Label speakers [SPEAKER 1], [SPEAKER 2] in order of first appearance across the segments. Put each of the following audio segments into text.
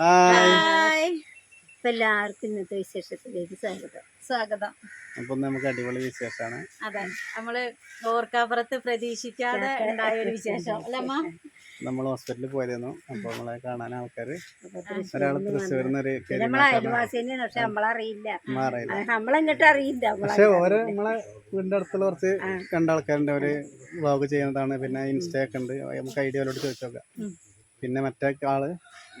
[SPEAKER 1] Hi
[SPEAKER 2] hi
[SPEAKER 3] എല്ലാവർക്കും ഇന്നത്തെ വിശേഷത്തിലേക്ക് സ്വാഗതം.
[SPEAKER 2] സ്വാഗതം.
[SPEAKER 1] അപ്പൊ നമുക്ക് അടിപൊളി വിശേഷമാണ്
[SPEAKER 2] അതെ. നമ്മൾ ഓർക്കാപ്പുറത്ത് പ്രതീക്ഷിക്കാതെ ഉണ്ടായ ഒരു വിശേഷം അല്ലമ്മ
[SPEAKER 1] നമ്മൾ ഹോസ്പിറ്റലിൽ പോയിരുന്നു അപ്പൊ നമ്മളെ കാണാൻ ആൾക്കാർ
[SPEAKER 3] അപ്പൊ
[SPEAKER 1] ഒരാൾ തൃശ്ശൂരിൽ നിന്ന് ഒരു
[SPEAKER 3] വന്നു. നമ്മളെ അയൽവാസി പക്ഷെ നമ്മളറിയില്ല. നമ്മളെങ്ങോട്ട് അറിയില്ല.
[SPEAKER 1] പക്ഷെ ഓരോ നമ്മളെ വീടിന്റെ അടുത്തുള്ള കുറച്ച് കണ്ട ആൾക്കാരുണ്ട്. അവർ വ്ളോഗ് ചെയ്യുന്നതാണ്. പിന്നെ ഇൻസ്റ്റ ഒക്കെ ഉണ്ട്. നമുക്ക് ഐഡിയയിലോട്ട് ചോദിച്ചു നോക്കാം പിന്നെ മറ്റേ ആൾ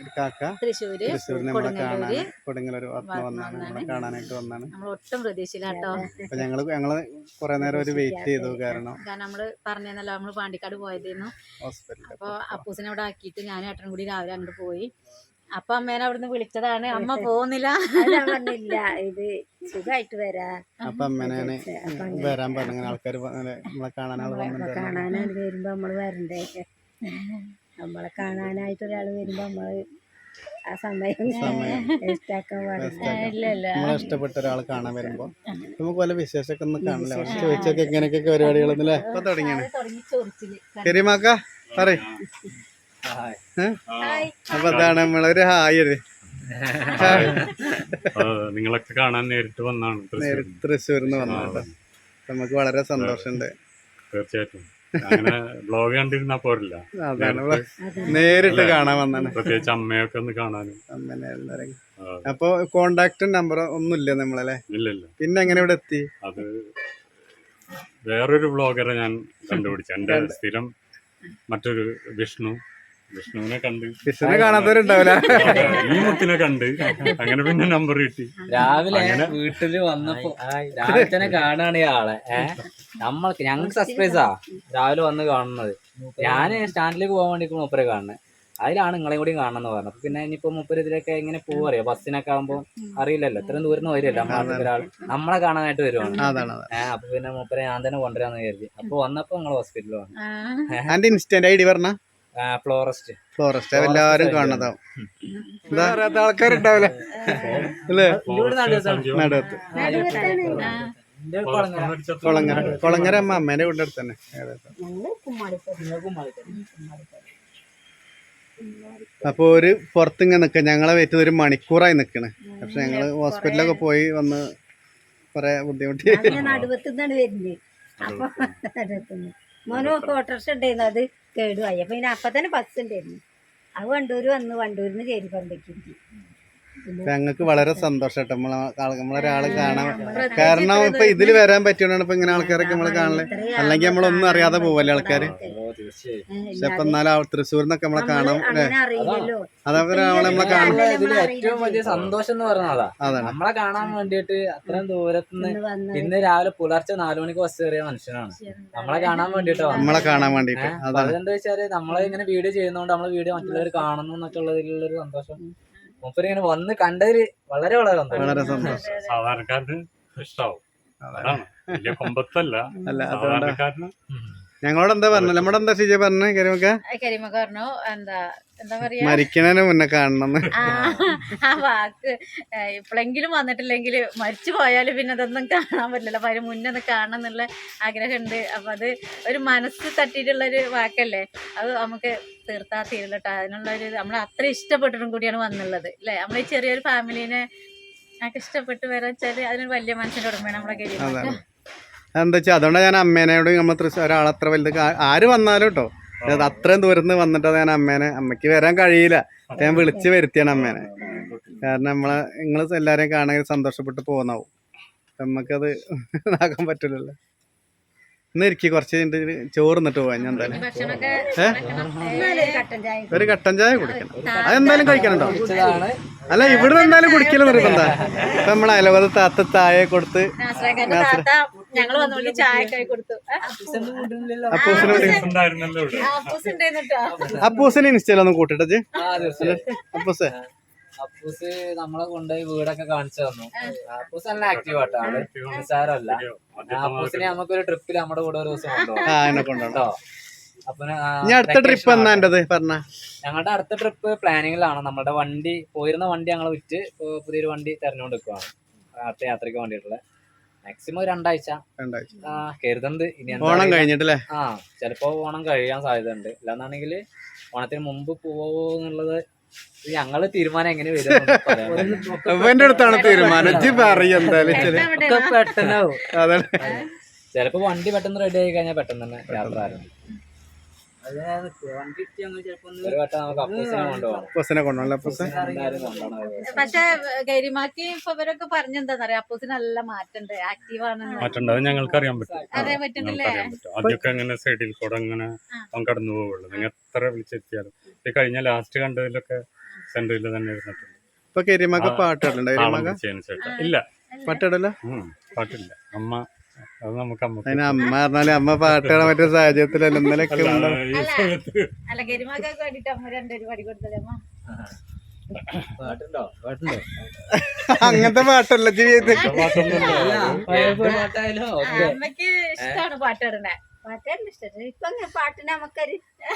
[SPEAKER 1] ഒരു കാക്ക
[SPEAKER 2] തൃശ്ശൂര്
[SPEAKER 1] തൃശ്ശൂരിൽ നമ്മളെ കാണാൻ കൊടുങ്ങലൊരു വന്ന് വന്നാണ്. നമ്മളെ കാണാനായിട്ട് വന്നാണ്.
[SPEAKER 2] നമ്മൾ ഒട്ടും പ്രതീക്ഷയില്ല കേട്ടോ.
[SPEAKER 1] അപ്പൊ ഞങ്ങൾ ഞങ്ങൾ കുറെ നേരം ഒരു വെയിറ്റ് ചെയ്തു. കാരണം
[SPEAKER 2] കാരണം നമ്മൾ പറഞ്ഞല്ലോ നമ്മൾ പാണ്ടിക്കാട് പോയതായിരുന്നു
[SPEAKER 1] ഹോസ്പിറ്റലിൽ
[SPEAKER 2] അപ്പൊ അപ്പൂസിനെ അവിടെ ആക്കിയിട്ട് ഞാനും ഏട്ടനും കൂടി രാവിലെ അങ്ങോട്ട് പോയി. അപ്പൊ അമ്മേനെ അവിടുന്ന് വിളിച്ചതാണ്. അമ്മ പോകുന്നില്ല
[SPEAKER 3] അത് ഞാൻ പറഞ്ഞില്ല ഇത് സുഖമായിട്ട് വരാ.
[SPEAKER 1] അപ്പൊ അമ്മേനെ വരാൻ പറഞ്ഞു ആൾക്കാർ നമ്മളെ കാണാനാണ് ആൾ
[SPEAKER 3] വരുമ്പോ നമ്മൾ വരണ്ടേ? നമ്മളെ കാണാനായിട്ട് ഒരാൾ വരുമ്പോ നമ്മൾ ആ സമയം
[SPEAKER 1] നമ്മളെ ഇഷ്ടപ്പെട്ട ഒരാൾ കാണാൻ വരുമ്പോ നമുക്ക് പല വിശേഷമൊക്കെ ഒന്നും കാണില്ല? പക്ഷെ ചോദിച്ചൊക്കെ എങ്ങനെയൊക്കെ പരിപാടികളൊന്നുമില്ലേ ഇപ്പൊ തുടങ്ങിയാണ്.
[SPEAKER 2] തുടങ്ങി ചൊറിച്ചിൽ.
[SPEAKER 1] കരിമാക്ക പറ അപ്പൊ അതാണ് നമ്മളൊരു ഹായ് ഒരു
[SPEAKER 4] നിങ്ങളൊക്കെ കാണാൻ നേരിട്ട് വന്നാണ്
[SPEAKER 1] തൃശ്ശൂരിൽ നിന്ന് വന്നിട്ട് നമുക്ക് വളരെ സന്തോഷമുണ്ട്.
[SPEAKER 4] തീർച്ചയായിട്ടും. അങ്ങനെ ബ്ലോഗ് കണ്ടിരുന്നാ പോരില്ല.
[SPEAKER 1] നേരിട്ട് കാണാൻ വന്നാണ്
[SPEAKER 4] പ്രത്യേകിച്ച് അമ്മയൊക്കെ ഒന്ന് കാണാനും.
[SPEAKER 1] അമ്മേനെ അപ്പൊ കോണ്ടാക്ട് നമ്പർ ഒന്നുമില്ല നമ്മളല്ലേ?
[SPEAKER 4] ഇല്ലല്ലോ. ഇല്ല
[SPEAKER 1] പിന്നെ എങ്ങനെ ഇവിടെ എത്തി?
[SPEAKER 4] അത് വേറൊരു ബ്ലോഗറെ ഞാൻ കണ്ടുപിടിച്ചു. എന്റെ സ്ഥിരം മറ്റൊരു വിഷ്ണു. വിഷ്ണുവിനെ കണ്ട്.
[SPEAKER 1] വിഷ്ണുവിനെ കാണാത്തവരുണ്ടാവില്ല.
[SPEAKER 4] ഈ മുത്തിനെ കണ്ട്. അങ്ങനെ പിന്നെ നമ്പർ കിട്ടി.
[SPEAKER 5] രാവിലെ
[SPEAKER 4] വീട്ടിൽ
[SPEAKER 5] വീട്ടിൽ വന്നപ്പോ രാവിലെ തന്നെ കാണാണ് ഈ ആളെ. നമ്മൾക്ക് ഞങ്ങൾക്ക് സർപ്രൈസാ രാവിലെ വന്ന് കാണുന്നത്. ഞാൻ സ്റ്റാൻഡിലേക്ക് പോകാൻ വേണ്ടി മൂപ്പരെ കാണുന്നത് അതിലാണ് നിങ്ങളെ കൂടി കാണണമെന്ന് പറഞ്ഞത്. പിന്നെ ഇനിയിപ്പോ മൂപ്പര് ഇതിലൊക്കെ എങ്ങനെ പോവറിയോ ബസ്സിനൊക്കെ ആകുമ്പോ അറിയില്ലല്ലോ. ഇത്രയും ദൂരം വരില്ല നമ്മളെ ഒരാൾ നമ്മളെ കാണാനായിട്ട് വരുവാണ്. ഏഹ് അപ്പൊ പിന്നെ മൂപ്പരെ ഞാൻ തന്നെ കൊണ്ടുവരാന്ന് കരുതി. അപ്പൊ വന്നപ്പോ നിങ്ങൾ ഹോസ്പിറ്റലിൽ വന്നു.
[SPEAKER 1] ഇൻസ്റ്റന്റ് ഐ ഡി പറഞ്ഞ?
[SPEAKER 5] ഫ്ലോറസ്റ്റ്
[SPEAKER 1] ഫ്ലോറസ്റ്റ് എല്ലാവരും കാണുന്നതാവും അറിയാത്ത ആൾക്കാരുണ്ടാവില്ല അല്ലേ? നടുവത്ത്. കൊളങ്ങര. കൊളങ്ങര അമ്മ അമ്മേന്റെ വീടിന്റെ അടുത്ത് തന്നെ. ഏകദേശം
[SPEAKER 3] ഞങ്ങൾ കുമ്മാളിപ്പടി
[SPEAKER 1] അപ്പൊ ഒരു പുറത്തിങ്ങനെ നിക്ക. ഞങ്ങളെ വെയിറ്റ് ഒരു മണിക്കൂറായി നിക്കണ്. പക്ഷെ ഞങ്ങൾ ഹോസ്പിറ്റലൊക്കെ പോയി വന്ന് കൊറേ ബുദ്ധിമുട്ടി.
[SPEAKER 3] നടുവത്തുനിന്നാണ് നടുവത്ത് നിന്നാണ് വരുന്നത്. അപ്പൊ മോനോ ഓട്ടോറിക്ഷ ഉണ്ടായിരുന്നു അത് കേടുവായി. അപ്പൊ പിന്നെ അപ്പൊ തന്നെ ബസ് ഉണ്ടായിരുന്നു. അത് വണ്ടൂര് വന്ന്. വണ്ടൂരിന്ന് നിന്ന് പമ്പയ്ക്ക്
[SPEAKER 1] ഞങ്ങൾക്ക് വളരെ സന്തോഷം കേട്ടോ നമ്മളെ നമ്മളൊരാൾ കാണാൻ കാരണം ഇപ്പൊ ഇതിൽ വരാൻ പറ്റിയോണ്ടാണ് ഇപ്പൊ ഇങ്ങനെ ആൾക്കാരൊക്കെ നമ്മൾ കാണൽ. അല്ലെങ്കിൽ നമ്മളൊന്നും അറിയാതെ പോവല്ലേ ആൾക്കാര്. പക്ഷെ ഇപ്പൊ എന്നാലും തൃശ്ശൂർ നിന്നൊക്കെ നമ്മളെ കാണാം അല്ലേ?
[SPEAKER 3] അങ്ങനെ അറിയില്ലല്ലോ.
[SPEAKER 1] അതവരെ നമ്മളെ കാണും
[SPEAKER 5] ഇതിൽ ഏറ്റവും വലിയ സന്തോഷം എന്ന് പറയുന്നത്
[SPEAKER 1] അതാണ്.
[SPEAKER 5] നമ്മളെ കാണാൻ വേണ്ടിയിട്ട് അത്രയും ദൂരത്തുനിന്ന്
[SPEAKER 3] ഇന്ന്
[SPEAKER 5] രാവിലെ പുലർച്ചെ നാലു മണിക്ക് ബസ് കയറിയ മനുഷ്യനാണ്. നമ്മളെ കാണാൻ വേണ്ടിട്ടോ
[SPEAKER 1] നമ്മളെ കാണാൻ വേണ്ടിട്ട് അതാണ്.
[SPEAKER 5] അതെന്താ വെച്ചാൽ നമ്മളെ ഇങ്ങനെ വീഡിയോ ചെയ്യുന്നോണ്ട് നമ്മളെ വീഡിയോ മറ്റുള്ളവർ കാണുന്നു എന്നൊക്കെ ഉള്ളതിലുള്ളൊരു സന്തോഷം. മൂപ്പര് ഇങ്ങനെ വന്ന് കണ്ടതിൽ വളരെ വളരെ സന്തോഷം.
[SPEAKER 1] വളരെ സന്തോഷം.
[SPEAKER 4] സാധാരണക്കാരന് ഇഷ്ടാവും. അതാണ്. വലിയ കൊമ്പത്തല്ല.
[SPEAKER 1] അല്ല അതുകൊണ്ട്.
[SPEAKER 4] സാധാരണക്കാരന്
[SPEAKER 1] ഞങ്ങളോട് എന്താ പറഞ്ഞു നമ്മുടെ എന്താ ഷിജ പറഞ്ഞു കരിമക്ക?
[SPEAKER 2] കരിമ പറഞ്ഞു എന്താ എന്താ പറയാ?
[SPEAKER 1] മരിക്കണേന് മുന്നേ കാണണം.
[SPEAKER 2] ആ വാക്ക്. എപ്പോഴെങ്കിലും വന്നിട്ടില്ലെങ്കിൽ മരിച്ചു പോയാലും പിന്നെ അതൊന്നും കാണാൻ പറ്റില്ല അപ്പൊ അതിന് മുന്നേ ഒന്ന് കാണണം എന്നുള്ള ആഗ്രഹമുണ്ട്. അപ്പൊ അത് ഒരു മനസ്സ് തട്ടിയിട്ടുള്ള ഒരു വാക്കല്ലേ? അത് നമുക്ക് തീർത്താ തീരില്ല കേട്ടോ അതിനുള്ള ഒരു നമ്മൾ അത്ര ഇഷ്ടപ്പെട്ടിട്ടും കൂടിയാണ് വന്നുള്ളത്. അല്ലേ നമ്മൾ ഈ ചെറിയൊരു ഫാമിലീനെ ഞങ്ങൾക്ക് ഇഷ്ടപ്പെട്ട് വരാൻ വെച്ചാൽ അതിനൊരു വലിയ മനസ്സിന്റെ ഉടമയാണ് നമ്മളെ
[SPEAKER 1] കഴിയുന്നത് എന്താ വെച്ചാൽ അതുകൊണ്ടാണ് ഞാൻ അമ്മേനോട് നമ്മൾ തൃശ്ശൂർ ഒരാളത്ര വലുത് ആര് വന്നാലും കേട്ടോ അത് അത്രയും ദൂരത്ത് വന്നിട്ട് ഞാൻ അമ്മേനെ അമ്മയ്ക്ക് വരാൻ കഴിയില്ല. ഞാൻ വിളിച്ച് വരുത്തിയാണ് അമ്മേനെ. കാരണം നമ്മളെ നിങ്ങൾ എല്ലാരെയും കാണാൻ സന്തോഷപ്പെട്ട് പോകുന്നാവും. നമുക്കത് ഇതാക്കാൻ പറ്റില്ലല്ലോ ഇന്ന് ഇരിക്കി കുറച്ച് കഴിഞ്ഞിട്ട് ചോറ് നിന്നിട്ട് പോവാൻ ഞാൻ എന്തായാലും.
[SPEAKER 3] ഒരു കട്ടൻ ചായ
[SPEAKER 1] ഒരു കട്ടൻ ചായ കുടിക്കണം അതെന്തായാലും
[SPEAKER 5] കഴിക്കണുണ്ടോ?
[SPEAKER 1] അല്ല ഇവിടെ എന്തായാലും കുടിക്കൽ നിർബന്ധ. ഇപ്പൊ നമ്മളെ അയലവത് താത്ത
[SPEAKER 2] ചായ കൊടുത്ത്
[SPEAKER 1] അപ്പൂസിന് ഇൻസ്റ്റയിലൊന്നും കൂട്ടിട്ടത്
[SPEAKER 5] ആ
[SPEAKER 1] അപ്പൂസേ.
[SPEAKER 5] അപ്പൂസ് നമ്മളെ കൊണ്ടുപോയി വീടൊക്കെ കാണിച്ചു തന്നു. അപ്പൂസ് നല്ല ആക്റ്റീവ് ആട്ടോ. ആൾ നിസ്സാരമല്ല. അപ്പൂസിനെ നമുക്കൊരു ട്രിപ്പിൽ നമ്മുടെ കൂടെ ഒരു ദിവസം കൊണ്ടുപോകും. കേട്ടോ
[SPEAKER 1] അടുത്ത ട്രിപ്പ് പറഞ്ഞ?
[SPEAKER 5] ഞങ്ങളുടെ അടുത്ത ട്രിപ്പ് പ്ലാനിങ്ങിലാണ് നമ്മുടെ വണ്ടി പോയിരുന്ന വണ്ടി ഞങ്ങൾ വിറ്റ് പുതിയൊരു വണ്ടി തെരഞ്ഞുകൊണ്ട് നിൽക്കുവാണ് അടുത്ത യാത്രയ്ക്ക് വേണ്ടിയിട്ടുള്ള. മാക്സിമം രണ്ടാഴ്ച. കരുതുന്നുണ്ട്. ഇനി
[SPEAKER 1] ഓണം കഴിഞ്ഞിട്ടില്ലേ?
[SPEAKER 5] ആ ചിലപ്പോ ഓണം കഴിയാൻ സാധ്യത ഉണ്ട് അല്ലാന്നാണെങ്കിൽ ഓണത്തിന് മുമ്പ് പോവോ എന്നുള്ളത് ഞങ്ങൾ തീരുമാനം എങ്ങനെ വരും
[SPEAKER 1] ഇവന്റെ അടുത്താണ് തീരുമാനം. ഇജ്ജ് പറയും എന്തായാലും ചില
[SPEAKER 5] പെട്ടെന്നാവും. ചിലപ്പോ വണ്ടി പെട്ടെന്ന് റെഡി ആയി കഴിഞ്ഞാൽ പെട്ടെന്ന് തന്നെ യാത്ര ആരംഭിക്കും.
[SPEAKER 2] പക്ഷെ കരിമാക്കി ഇപ്പൊ ഇവരൊക്കെ പറഞ്ഞെന്താന്നറിയാം അപ്പൂസിന് നല്ല മാറ്റണ്ട് ആക്റ്റീവ് ആണെന്ന്.
[SPEAKER 4] അത് ഞങ്ങൾക്ക് അറിയാൻ പറ്റും
[SPEAKER 2] അറിയാൻ പറ്റുന്നില്ലേ
[SPEAKER 4] ആദ്യമൊക്കെ അങ്ങനെ സൈഡിൽ കൂടെ അങ്ങനെ അവൻ കടന്നു പോവുള്ളൂ. നിങ്ങൾ എത്ര വിളിച്ചെത്തിയാലും. ഈ കഴിഞ്ഞ ലാസ്റ്റ് കണ്ടതിലൊക്കെ സെന്ററിൽ തന്നെ ഇരുന്നിട്ടുണ്ട്.
[SPEAKER 1] ഇപ്പൊ കരിമക കരിമക
[SPEAKER 4] ഇല്ല. പാട്ടിടല പാട്ടില്ല. അത് അമ്മ
[SPEAKER 1] അതിന് അമ്മ പറഞ്ഞാൽ അമ്മ പാട്ടിടാൻ പറ്റിയ സാഹചര്യത്തിലല്ല? ഇന്നലെയൊക്കെ അങ്ങനത്തെ പാട്ടല്ല ജീവിതത്തിൽ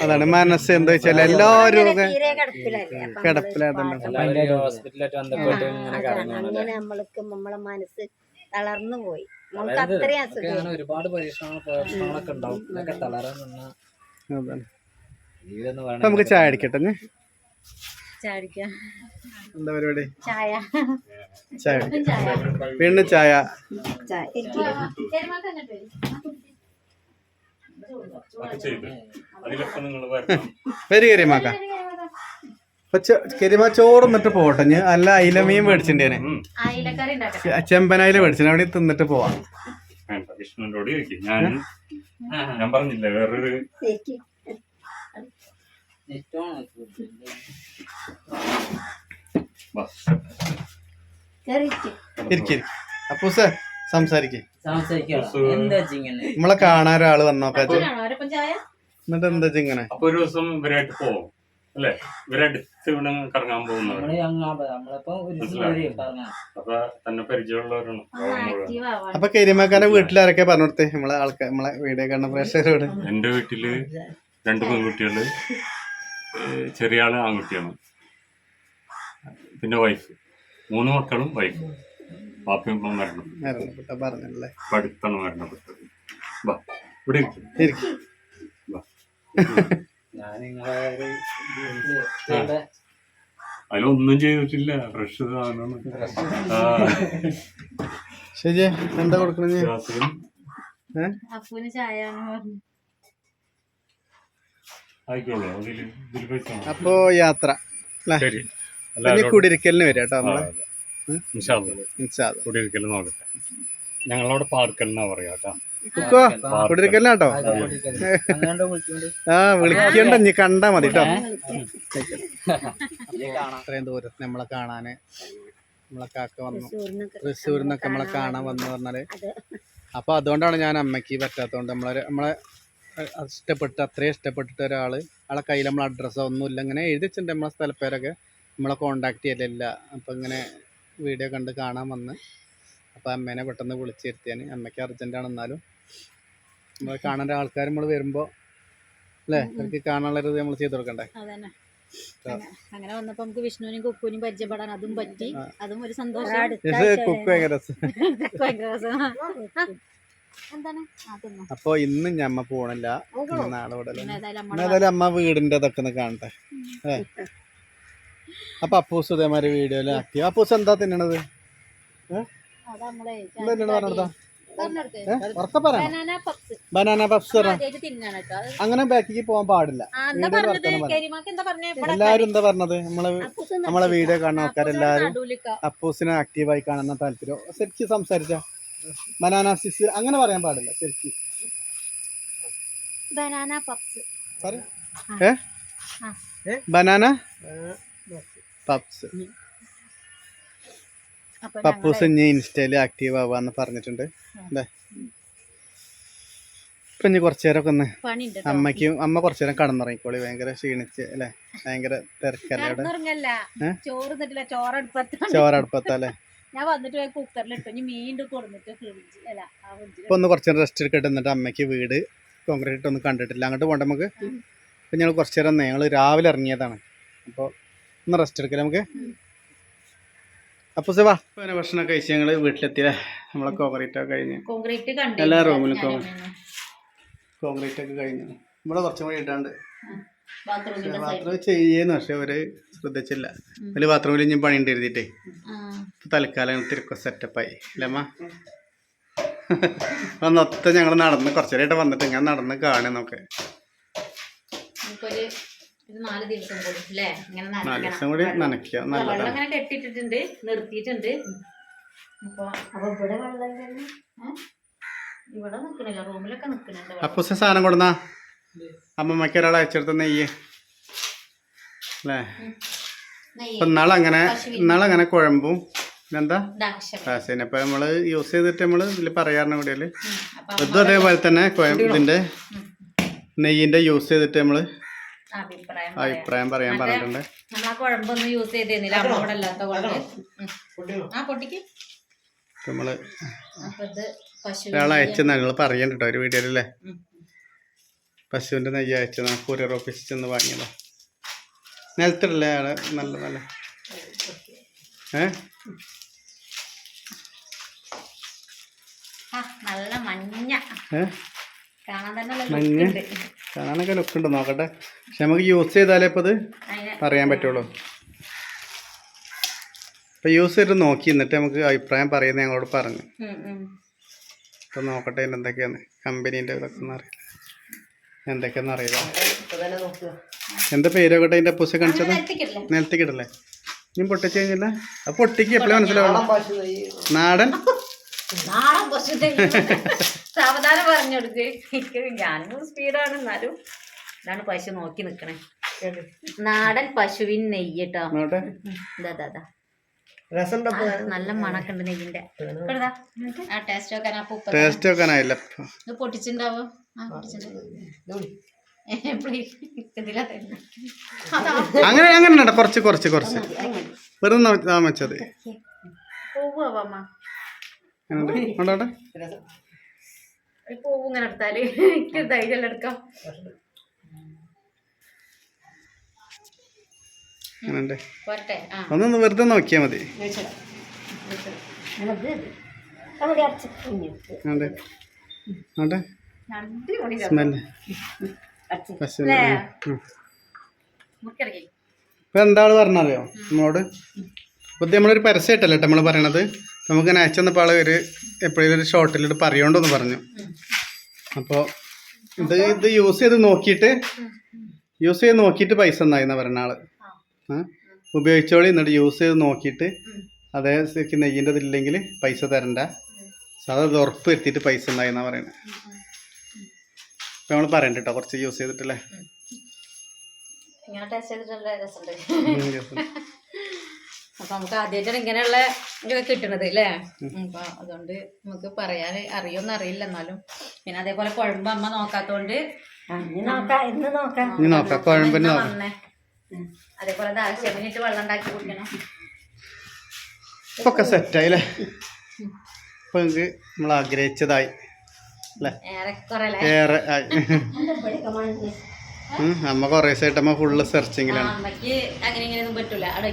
[SPEAKER 1] അതാണ് മനസ്സ്. എന്താ വെച്ചാൽ എല്ലാവരും
[SPEAKER 3] പാട്ട്
[SPEAKER 5] ഹോസ്പിറ്റലായിട്ട് ബന്ധപ്പെട്ട്. കറങ്ങുകയാണല്ലേ
[SPEAKER 3] അങ്ങനെ നമ്മൾക്ക് നമ്മളെ മനസ്സ് തളർന്നു പോയി.
[SPEAKER 5] അങ്ങനെ ഒരുപാട് പരീക്ഷണങ്ങളൊക്കെ ഉണ്ടാവും. ഇതൊക്കെ തളരാൻ നിന്ന
[SPEAKER 1] നമുക്ക് ചായ അടിക്കട്ടെ എന്താ പരിപാടി?
[SPEAKER 2] ചായ.
[SPEAKER 1] ചായ വീണ്ടും ചായ.
[SPEAKER 3] ചായ
[SPEAKER 2] കരിമാക്ക് അങ്ങോട്ട് വരും.
[SPEAKER 4] ചെയ്ത് അതിലൊക്കെ നിങ്ങൾ വരണം
[SPEAKER 1] വരി കരിമാക്ക അപ്പൊ ചെ- കരിമ ചോറ് എന്നിട്ട് പോട്ടെ. ഞാൻ അല്ല അയിലമീൻ മേടിച്ചിട്ടേനെ. ചെമ്പനായില മേടിച്ചിട്ട് അവിടെ തിന്നിട്ട് പോവാം.
[SPEAKER 4] ചോദിക്കും. ഞാൻ ഞാൻ പറഞ്ഞില്ലേ വേറൊരു
[SPEAKER 1] ഇരിക്കും. അപ്പൂസ് സംസാരിക്കേ. നമ്മളെ കാണാൻ ഒരാൾ വന്നോക്കാ എന്നിട്ട് എന്താ ചിങ്ങനെ ഇങ്ങനെ
[SPEAKER 4] അപ്പൊ ഒരു ദിവസം ഇവരായിട്ട് പോകും അല്ലെ? ഇവരടുത്ത് ഇവിടെ കറങ്ങാൻ.
[SPEAKER 5] ജോലി
[SPEAKER 4] അപ്പൊ തന്നെ പരിചയമുള്ളവരാണ്.
[SPEAKER 1] അപ്പൊ കരിമാക്കാന്റെ വീട്ടിലാരൊക്കെ പറഞ്ഞു കൊടുത്തേ നമ്മളെ ആൾക്കാർ നമ്മളെ വീഡിയോ കാണുന്ന പ്രേക്ഷകരോട്.
[SPEAKER 4] എന്റെ വീട്ടിൽ രണ്ട് പെൺകുട്ടികൾ ചെറിയ ആൾ ആൺകുട്ടിയാണ്. പിന്നെ വൈഫ് മൂന്ന് മക്കളും വൈഫ് പാപ്പയും മരണം.
[SPEAKER 1] മരണപ്പെട്ട പറഞ്ഞല്ലേ
[SPEAKER 4] അടുത്താണ് മരണപ്പെട്ടത്. വാ ഇവിടെ ഇരിക്ക്.
[SPEAKER 5] നിങ്ങളെ
[SPEAKER 4] അതിലൊന്നും ചെയ്തിട്ടില്ല. ഫ്രഷ് സാധനമാണ്. ആ,
[SPEAKER 1] ശരി എന്താ കൊടുക്കണേ
[SPEAKER 4] രാത്രിയും
[SPEAKER 1] ഏഹ്
[SPEAKER 2] അപ്പൂന് ചായ ആണ് പറഞ്ഞു.
[SPEAKER 4] ആയിക്കോളൂ അതിൽ ഇതിൽ പൈസ വേണം.
[SPEAKER 1] അപ്പോ യാത്ര അല്ലേ?
[SPEAKER 4] ശരി.
[SPEAKER 1] ഇനി
[SPEAKER 4] എല്ലാവരോടും
[SPEAKER 1] കുടിരിക്കലിന് വരാം കേട്ടോ നമ്മളെ.
[SPEAKER 4] നോക്കട്ടെ. ഞങ്ങളവിടെ പാർക്കൽ എന്നാ പറയാ കേട്ടോ.
[SPEAKER 1] കുക്കോ ആ വിളിക്കണ്ട? ഇനി കണ്ടാ മതി കേട്ടോ അത്രയും ദൂരത്ത് നമ്മളെ കാണാന്. നമ്മളെ കാക്ക വന്നു.
[SPEAKER 3] തൃശ്ശൂരിന്നൊക്കെ
[SPEAKER 1] തൃശ്ശൂരിൽ നിന്നൊക്കെ നമ്മളെ കാണാൻ വന്നു
[SPEAKER 3] പറഞ്ഞാൽ.
[SPEAKER 1] അപ്പൊ അതുകൊണ്ടാണ് ഞാൻ അമ്മയ്ക്ക് പറ്റാത്തതുകൊണ്ട് നമ്മളെ നമ്മളെ ഇഷ്ടപ്പെട്ട് അത്രയും ഇഷ്ടപ്പെട്ടിട്ട് ഒരാൾ ആളെ കയ്യിൽ നമ്മളെ അഡ്രസ്സോ ഒന്നുമില്ല ഇങ്ങനെ എഴുതി വെച്ചിട്ടുണ്ട് നമ്മളെ സ്ഥലപ്പേരൊക്കെ. നമ്മളെ കോണ്ടാക്ട് ചെയ്യലില്ല അപ്പൊ ഇങ്ങനെ വീഡിയോ കണ്ട് കാണാൻ വന്ന്. അപ്പൊ അമ്മേനെ പെട്ടെന്ന് വിളിച്ചിരുത്തിയാണ് അമ്മയ്ക്ക് അർജന്റ് എന്നാലും. നമ്മളെ കാണേണ്ട ആൾക്കാർ നമ്മൾ വരുമ്പോ അല്ലേ? അവർക്ക് കാണാനുള്ളത് നമ്മൾ ചെയ്ത് കൊടുക്കണ്ടേ?
[SPEAKER 2] അതന്നെ. അങ്ങനെ വന്നപ്പോ നമുക്ക് വിഷ്ണുവിനും കുക്കുവിനും പരിചയപ്പെടാൻ അതും പറ്റി. അതും ഒരു സന്തോഷം.
[SPEAKER 1] അപ്പൊ ഇന്ന് ഞമ്മ പോണില്ല. നാളെ
[SPEAKER 2] ഏതായാലും
[SPEAKER 1] അമ്മ വീടിന്റെ ഇതൊക്കെ ഒന്ന് കാണട്ടെ. അപ്പൊ അപ്പൂസ് ഇതേമാതിരി വീഡിയോ അപ്പൂസ് എന്താ തിന്നണത്? എന്താ പറഞ്ഞെടുത്താ
[SPEAKER 2] ബനാന പപ്സ്
[SPEAKER 1] അങ്ങനെ ബാക്കിക്ക് പോകാൻ പാടില്ല. എല്ലാരും എന്താ പറഞ്ഞത്?
[SPEAKER 3] നമ്മൾ
[SPEAKER 1] നമ്മളെ വീഡിയോ കാണുന്ന ആൾക്കാരെല്ലാരും. അപ്പൂസിനെ ആക്റ്റീവായി കാണുന്ന താല്പര്യം. ശരിക്ക് സംസാരിച്ച? ബനാന സിസ് അങ്ങനെ പറയാൻ പാടില്ല ശരിക്ക്.
[SPEAKER 2] Banana puffs.
[SPEAKER 1] ഏ? ബനാന പപ്സ് പപ്പൂസ് ഇനി ഇൻസ്റ്റയിൽ ആക്റ്റീവ് ആവാന്ന് പറഞ്ഞിട്ടുണ്ട് അല്ലേ ഇപ്പൊ ഇനി കുറച്ചു നേരമൊക്കെ ഒന്ന് അമ്മയ്ക്കും അമ്മ കുറച്ചു നേരം കടന്നിറങ്ങിക്കോളി. ഭയങ്കര ക്ഷീണിച്ച് അല്ലെ? ഭയങ്കര തിരക്കല്ലേ ചോറടുപ്പത്തല്ലേ?
[SPEAKER 2] ഞാൻ വന്നിട്ട് പോയി കുക്കറിലിട്ടു ഇനി മീൻ കൊടുത്തിട്ട്
[SPEAKER 1] ഇപ്പൊ ഒന്ന് കുറച്ചു നേരം റെസ്റ്റ് എടുക്കട്ടെ എന്നിട്ട് അമ്മയ്ക്ക് വീട് കോൺക്രീറ്റ് ഒന്നും കണ്ടിട്ടില്ല. അങ്ങോട്ട് പോകണ്ട നമുക്ക്? ഇപ്പൊ ഞങ്ങൾ കുറച്ചു നേരം ഞങ്ങൾ രാവിലെ ഇറങ്ങിയതാണ്. അപ്പോൾ ഒന്ന് റെസ്റ്റ് എടുക്കാം നമുക്ക്? അപ്പൊ വാ പിന്നെ ഭക്ഷണം കഴിച്ച് ഞങ്ങൾ വീട്ടിലെത്തിയ നമ്മളെ കോൺക്രീറ്റ് ഒക്കെ കഴിഞ്ഞു. എല്ലാ റൂമിലും കോൺക്രീറ്റ് ഒക്കെ കഴിഞ്ഞു. നമ്മളെ കുറച്ചും കൂടി ബാത്റൂം ചെയ്യുന്നു പക്ഷെ അവർ ശ്രദ്ധിച്ചില്ല. അതിൽ ബാത്റൂമിൽ ഇനി പണി ഇപ്പൊ തൽക്കാലം തിരുക്ക സെറ്റപ്പായി അല്ലമ്മ അന്നൊത്ത ഞങ്ങൾ നടന്ന് കുറച്ചേരായിട്ട് വന്നിട്ട് ഞാൻ നടന്ന് കാണുന്നൊക്കെ
[SPEAKER 2] ഒരു നാല് ദിവസം കൂടി അല്ലേ ഇങ്ങനെ നനയ്ക്കണം. വെള്ളം. ഇങ്ങനെ കെട്ടിയിട്ടിട്ടുണ്ട് നിർത്തിയിട്ടുണ്ട്. അപ്പൊ
[SPEAKER 3] അപ്പൊ ഇവിടെ വെള്ളം
[SPEAKER 2] ഇവിടെ നിക്കണില്ല റൂമിലൊക്കെ നിക്കണുണ്ട് അപ്പൊ
[SPEAKER 1] അപ്പൂസ സാധനം കൊടുന്നാ? അമ്മമ്മയ്ക്ക് ഒരാൾ അയച്ചെടുത്ത നെയ്യ്. അല്ലേ
[SPEAKER 2] നെയ്യ്.
[SPEAKER 1] അപ്പൊ ഇന്നാളങ്ങനെ
[SPEAKER 2] പശുവിൻ.
[SPEAKER 1] ഇന്നാളങ്ങനെ കുഴമ്പും എന്താ
[SPEAKER 2] ദാക്ഷം.
[SPEAKER 1] കാശിന് അപ്പൊ നമ്മൾ യൂസ് ചെയ്തിട്ട് നമ്മൾ ഇതിൽ പറയാറുണ്ട് ഇവിടെയല്ലേ. ഇതും അതേപോലെ തന്നെ കുഴമ്പിന്റെ ഇതിന്റെ നെയ്യിന്റെ യൂസ് ചെയ്തിട്ട് നമ്മൾ
[SPEAKER 2] അഭിപ്രായം പറയാം.
[SPEAKER 1] അഭിപ്രായം പറയാൻ പറഞ്ഞിട്ടുണ്ട്.
[SPEAKER 2] നമ്മൾ ആ കുഴമ്പൊന്നും യൂസ് ചെയ്തിരുന്നില്ല. അമ്മോടല്ലാത്ത ഉം. ആ പൊട്ടിക്ക്.
[SPEAKER 1] നമ്മൾ
[SPEAKER 2] അപ്പൊ ഇത് പശു
[SPEAKER 1] ഒരാൾ അയച്ചു ഞങ്ങൾ പറയണ്ട കേട്ടോ ഒരു വീഡിയോ
[SPEAKER 2] അല്ലേ?
[SPEAKER 1] പശുവിന്റെ നെയ്യ് അയച്ചത് കൊറിയർ ഓഫീസിൽ ചെന്ന് വാങ്ങിയതാ. നിലത്തിടല്ലേ ആൾ? നല്ല നല്ല. ഏ?
[SPEAKER 2] നല്ല മഞ്ഞ.
[SPEAKER 1] ഏ?
[SPEAKER 2] കാണാൻ തന്നെ നല്ല
[SPEAKER 1] മഞ്ഞ? കാണാനൊക്കെ ലുക്ക് ഉണ്ട് നോക്കട്ടെ. പക്ഷെ നമുക്ക് യൂസ് ചെയ്താലേ ഇപ്പൊ ഇത് പറയാൻ പറ്റുള്ളൂ. ഇപ്പൊ യൂസ് ചെയ്തിട്ട് നോക്കി എന്നിട്ട് നമുക്ക് അഭിപ്രായം പറയുന്നത് ഞങ്ങളോട് പറഞ്ഞു. ഇപ്പൊ നോക്കട്ടെ അതിന്റെ എന്തൊക്കെയാണ്? കമ്പനീന്റെ ഇതൊക്കെ ഒന്നും അറിയില്ല. എന്തൊക്കെയാന്ന് അറിയില്ല. എന്താ പേരൊക്കെ അതിന്റെ പൂസ കാണിച്ചത്?
[SPEAKER 2] നിലത്തിക്കിടല്ലേ
[SPEAKER 1] ഇനി പൊട്ടിച്ച് കഴിഞ്ഞില്ല? അത് പൊട്ടിക്ക് എപ്പോഴും മനസ്സിലാവുള്ളൂ? നാടൻ
[SPEAKER 2] സാവധാനം പറഞ്ഞു കൊടുക്ക് എനിക്ക് ഞാനും സ്പീഡാണ് എന്നാലും ഇതാണ് പശു നോക്കി നിക്കണേ. നാടൻ പശുവിൻ നെയ്യ് കേട്ടോ നല്ല മണക്കുണ്ട് നെയ്യിന്റെ ടേസ്റ്റ്
[SPEAKER 1] വെക്കാനായില്ല
[SPEAKER 2] പൊട്ടിച്ചിണ്ടാവോ. അതാ.
[SPEAKER 1] അങ്ങനെ അങ്ങനെ കുറച്ച് കുറച്ച് കുറച്ച്. വെറുതെ നോ- വെച്ചത്
[SPEAKER 2] പോവാ ഇങ്ങനെ എടുത്താൽ എനിക്ക് ധൈര്യം എടുക്കാം.
[SPEAKER 1] ഒന്നൊന്ന് വെറുതെ നോക്കിയാ മതി. ഇപ്പൊ എന്താ ആൾ പറഞ്ഞറിയോ നമ്മളോട്. ഇപ്പൊ നമ്മളൊരു നമ്മളൊരു പരസ്യമായിട്ടല്ലേ നമ്മൾ പറയണത്? നമുക്ക് അയച്ചെന്നപ്പോൾ ആൾ ഒരു എപ്പോഴേലും ഒരു ഷോർട്ടിലിട്ട് പറയണ്ടോന്ന് പറഞ്ഞു. അപ്പോൾ ഇത് ഇത് യൂസ് ചെയ്ത് നോക്കിയിട്ട് യൂസ് ചെയ്ത് നോക്കിയിട്ട് പൈസ എന്നായിന്നാ പറഞ്ഞ ആൾ ആ ഉപയോഗിച്ചോളി എന്നിട്ട് യൂസ് ചെയ്ത് നോക്കിയിട്ട് അതേ സ്ഥിതിക്ക് നെയ്യിന്റെ ഇതില്ലെങ്കിൽ പൈസ തരണ്ട. സാധാ ഇത് ഉറപ്പ് വരുത്തിയിട്ട് പൈസ ഉണ്ടായിന്നാ പറയുന്നത് ഇപ്പം നമ്മൾ പറയണ്ട കേട്ടോ കുറച്ച് യൂസ് ചെയ്തിട്ടല്ലേ?
[SPEAKER 2] ടേസ്റ്റ് ചെയ്തിട്ടുള്ള. അപ്പൊ നമുക്ക് ആദ്യമായിട്ടാണ് ഇങ്ങനെയുള്ള ഇതൊക്കെ കിട്ടണത് അല്ലേ അപ്പൊ അതുകൊണ്ട് നമുക്ക് പറയാൻ അറിയുമെന്ന് അറിയില്ല എന്നാലും പിന്നെ അതേപോലെ കുഴമ്പ് അമ്മ നോക്കാത്തോണ്ട് അതേപോലെ ദാക്ഷമിനിട്ട് വെള്ളം ഉണ്ടാക്കി കുടിക്കണം.
[SPEAKER 1] ഒക്കെ സെറ്റായില്ലേ ഇപ്പൊ നമുക്ക് നമ്മൾ ആഗ്രഹിച്ചതായി
[SPEAKER 2] ഏറെ
[SPEAKER 1] ഏറെ ആയി. അമ്മ കൊറേ ദിവസമായിട്ട് അമ്മ ഫുള്ള് സെർച്ചിങ്ങിലാണ്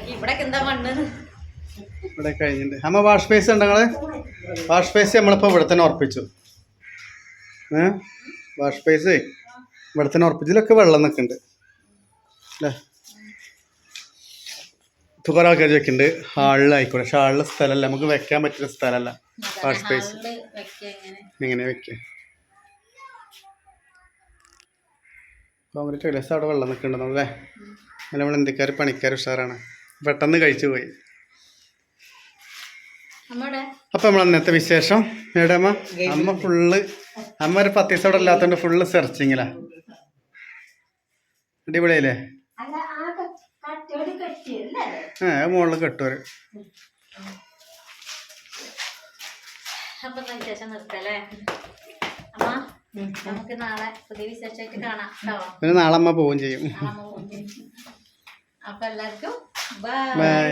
[SPEAKER 2] ഇവിടെ എന്താ
[SPEAKER 1] ഇവിടെ കഴിഞ്ഞിട്ട്. അമ്മ വാഷ് ബേസ് ഉണ്ട് നിങ്ങൾ? വാഷ് ബേസ് നമ്മളിപ്പോൾ ഇവിടെ തന്നെ ഉറപ്പിച്ചു. ഏ? വാഷ് ബേസ് ഇവിടെ തന്നെ ഉറപ്പിച്ചു ഇതിലൊക്കെ വെള്ളം നിൽക്കുന്നുണ്ട്. അല്ലേ? ഇപ്പൊ കുറെ ആൾക്കാർ വെക്കുന്നുണ്ട് ഹാളിലായിക്കോട്ടെ പക്ഷെ ഹാളിലെ സ്ഥലമല്ല. നമുക്ക് വെക്കാൻ പറ്റുന്ന സ്ഥലമല്ല. വാഷ് ബേസ്
[SPEAKER 2] എങ്ങനെ?
[SPEAKER 1] എങ്ങനെ കോൺക്രീറ്റ് ടൈലസ് അവിടെ വെള്ളം നിൽക്കുന്നുണ്ടെന്നല്ലേ അല്ല? നമ്മൾ എന്തൊക്കെയാർ പണിക്കാർ ഉഷാറാണ്. പെട്ടെന്ന് കഴിച്ചു പോയി. അപ്പൊ നമ്മൾ അന്നത്തെ വിശേഷം. എവിടെ അമ്മ? അമ്മ ഫുള്ള് അമ്മ ഒരു പത്ത് ദിവസം അവിടെ ഇല്ലാത്തതുകൊണ്ട് ഫുള്ള് സെർച്ചിങ്ങിലാ അടിപൊളിയല്ലേ?
[SPEAKER 3] ആ
[SPEAKER 1] മുകളിൽ കെട്ടുവര്
[SPEAKER 2] അപ്പൊ വിശേഷം നിർത്തല്ലേ? അമ്മ? നമുക്ക് നാളെ പുതിയ വിശേഷമായിട്ട് കാണാം കേട്ടോ.
[SPEAKER 1] പിന്നെ നാളെ അമ്മ പോവുകയും ചെയ്യും.
[SPEAKER 2] അപ്പൊ എല്ലാവർക്കും
[SPEAKER 1] ബൈ